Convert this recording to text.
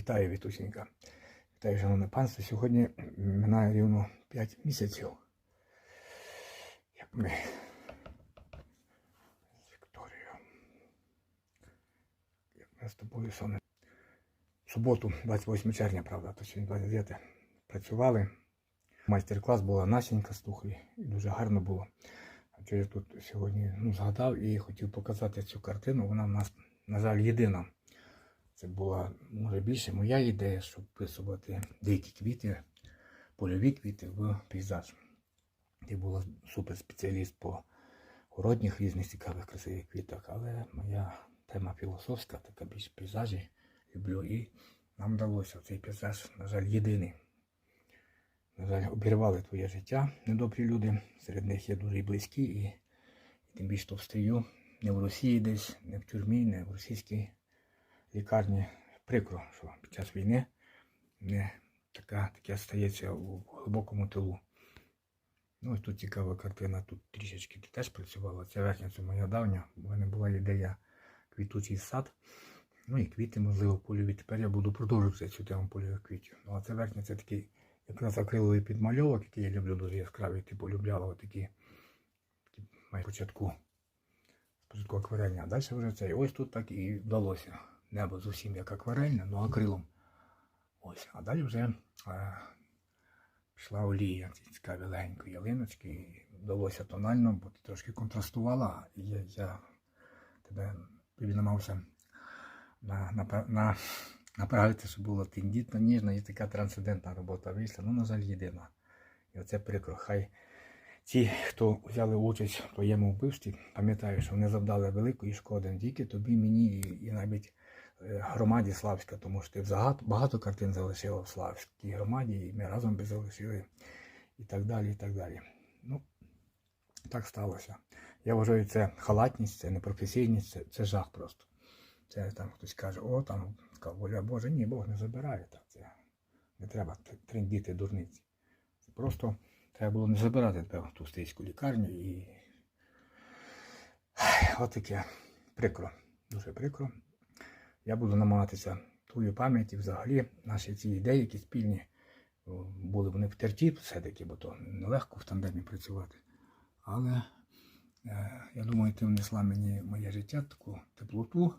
Вітаю, Вітусінька. Вітаю, шановне панство. Сьогодні минає рівно 5 місяців. Як ми з Вікторією. Як ми з тобою. В суботу, 28 червня, правда, то сьогодні 29 працювали. Майстер-клас була Насінька з Тухлі, і дуже гарно було. А що я тут сьогодні ну, згадав і хотів показати цю картину. Вона в нас, на жаль, єдина. Це була, може, більше моя ідея, щоб вписувати деякі квіти, польові квіти в пейзаж. Я була суперспеціаліст по городніх різних цікавих красивих квітах, але моя тема філософська, така більш пейзажі люблю. І нам вдалося цей пейзаж, на жаль, єдиний. На жаль, обірвали твоє життя недобрі люди. Серед них є дуже близькі, і, і тим більше то в не в Росії десь, не в тюрмі, не в російській лікарні. Прикро, що під час війни не така, таке стається у глибокому тилу. Ну, ось тут цікава картина, тут трішечки теж працювала. Ця верхня це моя давня. У мене була ідея квітучий сад. Ну і квіти, можливо, польові. Тепер я буду продовжувати цю тему польових квітів. Ну, а це верхня це такий якраз акриловий підмальовок, який я люблю дуже яскравий, ти полюбляла такі, початку. Спочатку акварельні, а далі вже цей. Ось тут так і вдалося. Небо зовсім як акварельне, ну акрилом. Ось. А далі вже е, пішла олія, ці цікаві легенькі ялиночки. І вдалося тонально, бо ти трошки контрастувала. І я, я тебе намагався на, на, на, направити, щоб було тендітно, ніжно і така трансцендентна робота вийшла. Ну, на жаль, єдина. І оце прикро. Хай ті, хто взяли участь в твоєму вбивстві, пам'ятаю, що вони завдали великої шкоди не тільки тобі, мені і, і навіть громаді Славська, тому що ти багато, багато картин залишила в Славській громаді, і ми разом би залишили, і так далі, і так далі. Ну, так сталося. Я вважаю, це халатність, це непрофесійність, це, це жах просто. Це там хтось каже, о, там воля Божа. Ні, Бог не забирає так. Це не треба трендіти дурниці. Це просто треба було не забирати тебе в ту стрійську лікарню і. От таке прикро, дуже прикро. Я буду намагатися твою пам'ять і взагалі наші ці ідеї, які спільні, були вони втерті все-таки, бо то нелегко в тандемі працювати. Але е, я думаю, ти внесла мені моє життя таку теплоту.